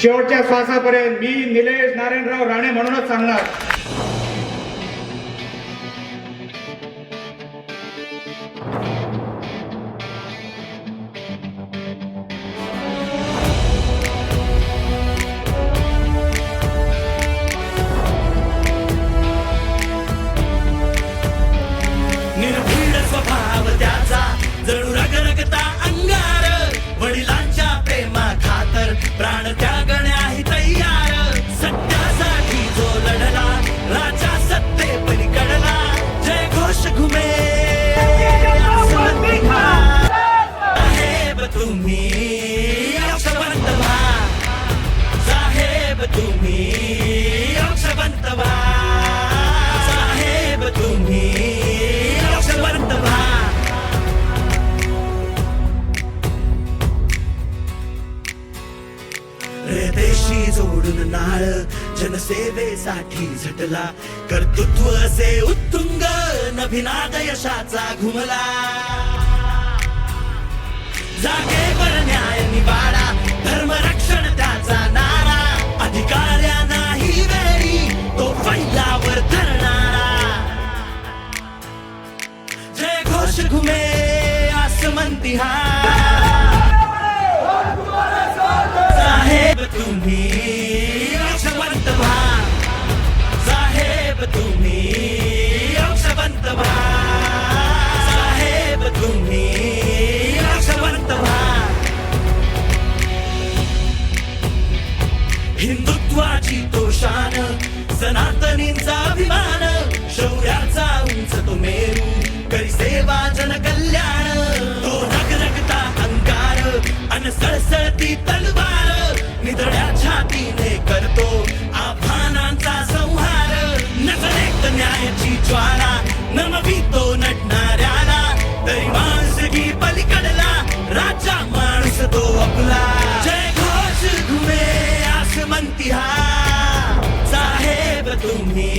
शेवटच्या श्वासापर्यंत मी निलेश नारायणराव राणे म्हणूनच सांगणार. निर्भीड स्वभाव त्याचा जणू रगरगता अंगार. वडिलांच्या प्रेमा खातर प्राण त्यागण्याही हृदयशी जोडून नाळ जनसेवेसाठी झटला. कर्तृत्व असे उत्तुंग नभिनाद यशाचा घुमला. जागेवर न्याय निवाडा धर्मरक्षण त्याचा नारा. अधिकाऱ्या नाही वेळी तो फैलावर धरणारा. जय घोष घुमे आसमंती हा तुम्ही यशवंत व्हा साहेब तुम्ही यशवंत व्हा साहेब तुम्ही यशवंत व्हा हिंदुत्वाची तो शान सनातनींचा अभिमान शौर्याचा उंच तो मेरू करी सेवा जन कल्याण तो नगनगता अंकार अन सळसळती तल नमवितो नटणाऱ्याला तरी माणसगी पलीकडला राजा माणूस तो आपला जय घोष घुमे आसमंती हा साहेब तुम्ही